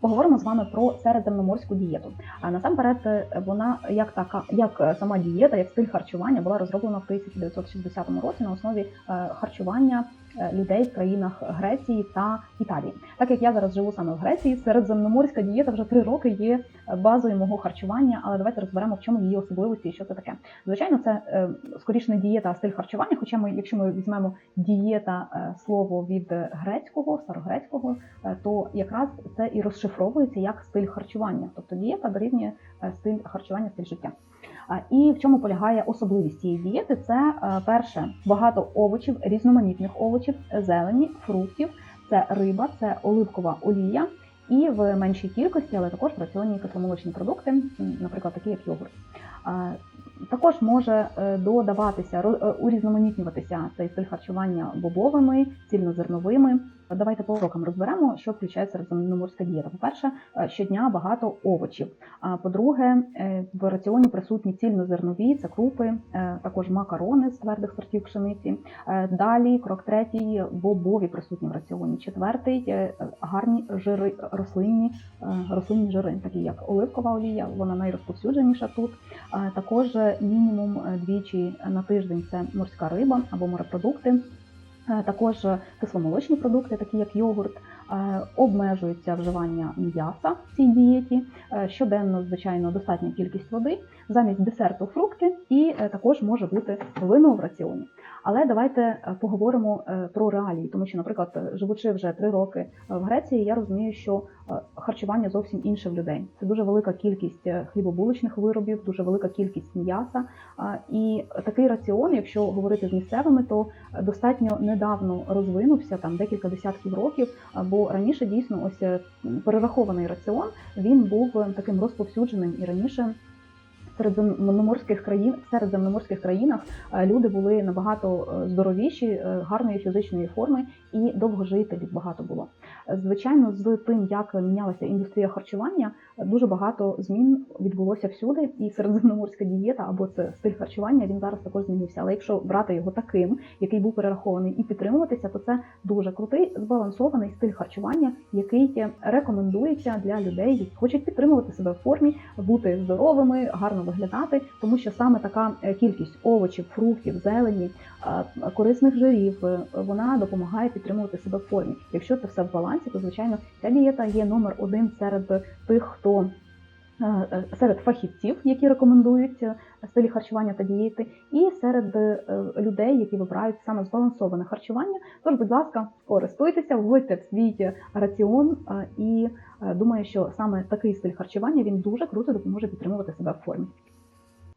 Поговоримо з вами про середземноморську дієту. А насамперед, е, вона як така, як е, сама дієта, як стиль харчування була розроблена в 1960 році на основі е, харчування людей в країнах Греції та Італії. Так як я зараз живу саме в Греції, середземноморська дієта вже три роки є базою мого харчування. Але давайте розберемо, в чому її особливості і що це таке. Звичайно, це е, скоріше не дієта, а стиль харчування. Хоча ми, якщо ми візьмемо дієта е, слово від грецького, старогрецького, е, то якраз це і розшифровується як стиль харчування. Тобто дієта дорівнює е, стиль харчування, стиль життя. І в чому полягає особливість цієї дієти? Це е, перше багато овочів, різноманітних овочів, зелені, фруктів, це риба, це оливкова олія. І в меншій кількості, але також в раціоні кисломолочні продукти, наприклад, такі як йогурт. Також може е, додаватися, е, урізноманітнюватися цей стиль харчування бобовими, цільнозерновими. Давайте по урокам розберемо, що включає середземноморська дієта. По-перше, е, щодня багато овочів. По-друге, е, в раціоні присутні цільнозернові, це крупи, е, також макарони з твердих сортів пшениці. Далі крок третій бобові присутні в раціоні. Четвертий гарні жири рослинні, рослинні жири, такі як оливкова олія, вона найрозповсюдженіша тут. Також мінімум двічі на тиждень це морська риба або морепродукти. Е, Також кисломолочні продукти, такі як йогурт, е, обмежується вживання м'яса в цій дієті. Е, Щоденно, звичайно, достатня кількість води, замість десерту фрукти, і також може бути вино в раціоні. Але давайте поговоримо про реалії, тому що, наприклад, живучи вже три роки в Греції, я розумію, що харчування зовсім інше в людей. Це дуже велика кількість хлібобуличних виробів, дуже велика кількість м'яса. І такий раціон, якщо говорити з місцевими, то е, достатньо недавно розвинувся там декілька десятків років. Бо раніше дійсно ось е, перерахований раціон він був е, таким розповсюдженим і раніше. Середземноморських країн середземноморських країнах е, люди були набагато е, здоровіші, е, гарної фізичної форми і довгожителів багато було. Звичайно, з тим, як мінялася індустрія харчування, дуже багато змін відбулося всюди. І середземноморська дієта або це стиль харчування він зараз також змінився. Але якщо брати його таким, який був перерахований, і підтримуватися, то це дуже крутий збалансований стиль харчування, який рекомендується для людей, які хочуть підтримувати себе в формі, бути здоровими, гарно виглядати, тому що саме така е, кількість овочів, фруктів, зелені, е, корисних жирів, е, вона допомагає підтримувати себе в формі. Якщо це все в балансі, то звичайно ця дієта є номер один серед тих, хто серед фахівців, які рекомендують е, стилі харчування та дієти, і серед е, людей, які вибирають саме збалансоване харчування. Тож, будь ласка, користуйтеся, вводьте в свій е, раціон е, і е, думаю, що саме такий стиль харчування він дуже круто допоможе підтримувати себе в формі.